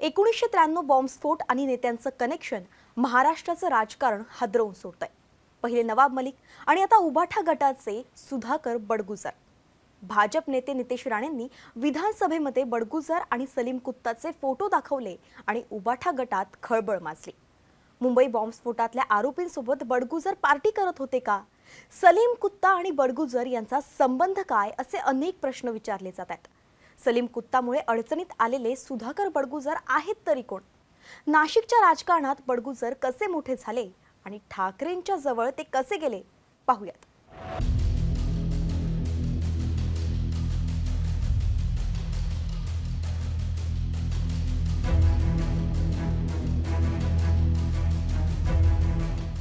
एकोणीसशे त्र्याण्णव बॉम्बस्फोट आणि नेत्यांचं कनेक्शन महाराष्ट्राचं राजकारण हादरवून सोडतंय. पहिले नवाब मलिक आणि आता उबाठा गटाचे सुधाकर बडगुजर. भाजप नेते नितेश राणेंनी विधानसभेमध्ये बडगुजर आणि सलीम कुत्ताचे फोटो दाखवले आणि उबाठा गटात खळबळ माजली. मुंबई बॉम्बस्फोटातल्या आरोपींसोबत बडगुजर पार्टी करत होते का? सलीम कुत्ता आणि बडगुजर यांचा संबंध काय? असे अनेक प्रश्न विचारले जात आहेत. सलीम कुत्तामुळे अडचणीत आलेले सुधाकर बडगुजर आहेत तरी कोण? नाशिकच्या राजकारणात बडगुजर कसे मोठे झाले आणि ठाकरेंच्या जवळ ते कसे गेले? पाहूयात.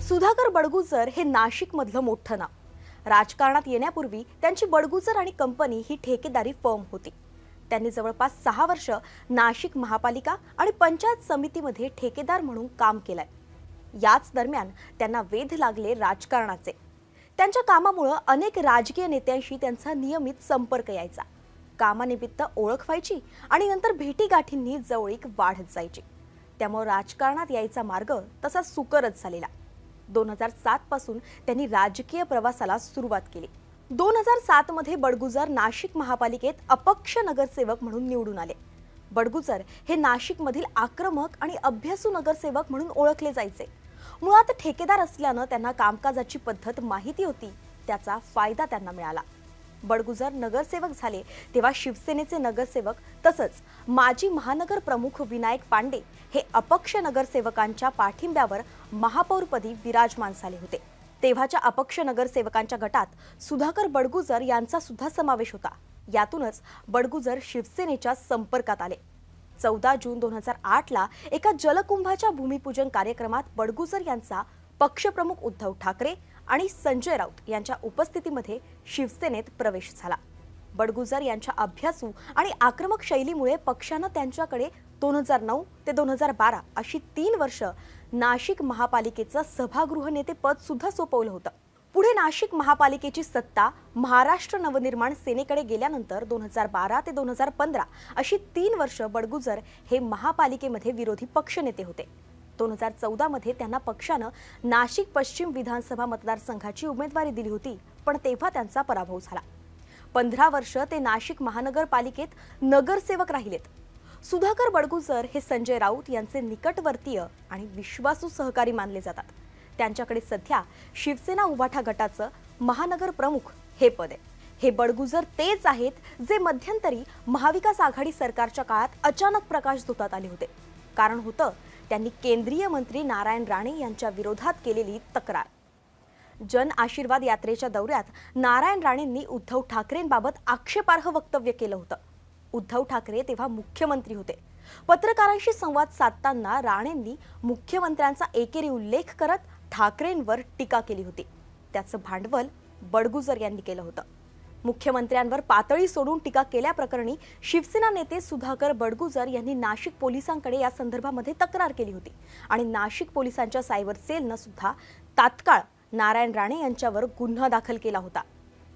सुधाकर बडगुजर हे नाशिकमधलं मोठं नाव. राजकारणात येण्यापूर्वी त्यांची बडगुजर आणि कंपनी ही ठेकेदारी फर्म होती. त्यांनी जवळपास सहा वर्ष नाशिक महापालिका आणि पंचायत समितीमध्ये ठेकेदार म्हणून काम केलंय. याच दरम्यान त्यांना वेध लागले राजकारणाचे. त्यांच्या कामामुळं अनेक राजकीय नेत्यांशी त्यांचा नियमित संपर्क यायचा. कामानिमित्त ओळख व्हायची आणि नंतर भेटीगाठींनी जवळीक वाढत जायची. त्यामुळे राजकारणात यायचा मार्ग तसा सुकरच झालेला. दोन हजार सातपासून त्यांनी राजकीय प्रवासाला सुरुवात केली. दोन हजार सातमध्ये बडगुजर नाशिक महापालिकेत अपक्ष नगरसेवक म्हणून निवडून आले. बडगुजर हे नाशिकमधील आक्रमक आणि अभ्यासू नगरसेवक म्हणून ओळखले जायचे. मुळात ठेकेदार असल्यानं त्यांना कामकाजाची पद्धत माहिती होती त्याचा फायदा त्यांना मिळाला. बडगुजर नगरसेवक झाले तेव्हा शिवसेनेचे नगरसेवक तसंच माजी महानगर प्रमुख विनायक पांडे हे अपक्ष नगरसेवकांच्या पाठिंब्यावर महापौरपदी विराजमान झाले होते. तेव्हाच्या अपक्ष नगरसेवकांच्या गटात सुधाकर बडगुजर यांचा सुद्धा समावेश होता. यातूनच बडगुजर शिवसेनेच्या संपर्कात आले. चौदा जून दोन हजार आठला एका जलकुंभाच्या भूमिपूजन कार्यक्रमात बडगुजर यांचा पक्षप्रमुख उद्धव ठाकरे आणि संजय राऊत यांच्या उपस्थितीमध्ये शिवसेनेत प्रवेश झाला. बडगुजर यांच्या अभ्यासू आणि आक्रमक शैलीमुळे पक्षानं त्यांच्याकडे दोन हजार नऊ ते दोन हजार बारा अशी तीन वर्ष नाशिक महापालिकेचं सभागृह नेते पद सुद्धा सोपवलं होतं. पुढे नाशिक महापालिकेची सत्ता महाराष्ट्र नवनिर्माण सेनेकडे गेल्यानंतर दोन हजार बारा ते दोन हजार पंधरा अशी तीन वर्ष बडगुजर हे महापालिकेमध्ये विरोधी पक्षनेते होते. दोन हजार चौदामध्ये त्यांना पक्षानं नाशिक पश्चिम विधानसभा मतदारसंघाची उमेदवारी दिली होती पण तेव्हा त्यांचा पराभव झाला. पंधरा वर्ष ते नाशिक महानगरपालिकेत नगरसेवक राहिलेत. सुधाकर बडगुजर हे संजय राऊत यांचे निकटवर्तीय आणि विश्वासू सहकारी मानले जातात. त्यांच्याकडे सध्या शिवसेना उभाठा गटाचं महानगर प्रमुख हे पद आहे. हे बडगुजर तेच आहेत जे मध्यंतरी महाविकास आघाडी सरकारच्या काळात अचानक प्रकाश धोतात आले होते. कारण होतं त्यांनी केंद्रीय मंत्री नारायण राणे यांच्या विरोधात केलेली तक्रार. जन आशीर्वाद यात्रेच्या दौऱ्यात नारायण राणेंनी उद्धव ठाकरेंबाबत आक्षेपार्ह वक्तव्य केलं होतं. उद्धव ठाकरे तेव्हा मुख्यमंत्री होते. पत्रकारांशी संवाद साधताना राणेंनी मुख्यमंत्र्यांचा एकेरी उल्लेख करत ठाकरेंवर टीका केली होती. त्याचं भांडवल बडगुजर यांनी केलं होतं. मुख्यमंत्र्यांवर पातळी सोडून टीका केल्याप्रकरणी शिवसेना नेते सुधाकर बडगुजर यांनी नाशिक पोलिसांकडे या संदर्भामध्ये तक्रार केली होती. आणि नाशिक पोलिसांच्या सायबर सेलनं सुद्धा तात्काळ नारायण राणे यांच्यावर गुन्हा दाखल केला होता.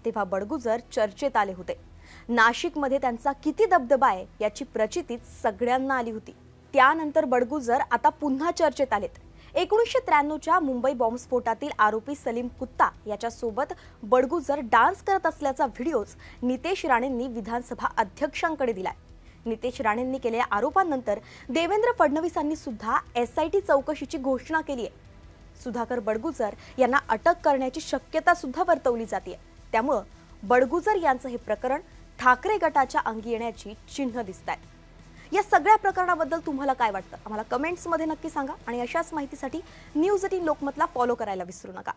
तेव्हा बडगुजर चर्चेत आले होते. नाशिकमध्ये त्यांचा किती दबदबा आहे याची प्रचितीच सगळ्यांना आली होती. त्यानंतर बडगुजर आता पुन्हा चर्चेत आलेत. एकोणीसशे त्र्याण्णवच्या मुंबई बॉम्बस्फोटातील आरोपी सलीम कुत्ता याच्यासोबत बडगुजर डान्स करत असल्याचा व्हिडिओज नितेश राणेंनी विधानसभा अध्यक्षांकडे दिलाय. नितेश राणेंनी केलेल्या आरोपांनंतर देवेंद्र फडणवीसांनी सुद्धा एस आय टी चौकशीची घोषणा केली आहे. सुधाकर बडगुजर यांना अटक करण्याची शक्यता सुद्धा वर्तवली जाते त्यामुळं बडगुजर यांचं हे प्रकरण ठाकरे गटाच्या अंगी येण्याची चिन्ह दिसत आहेत या सगळ्या प्रकरणाबद्दल तुम्हाला काय वाटतं? आम्हाला कमेंट्समध्ये नक्की सांगा आणि अशाच माहितीसाठी न्यूज एटीन लोकमतला फॉलो करायला विसरू नका.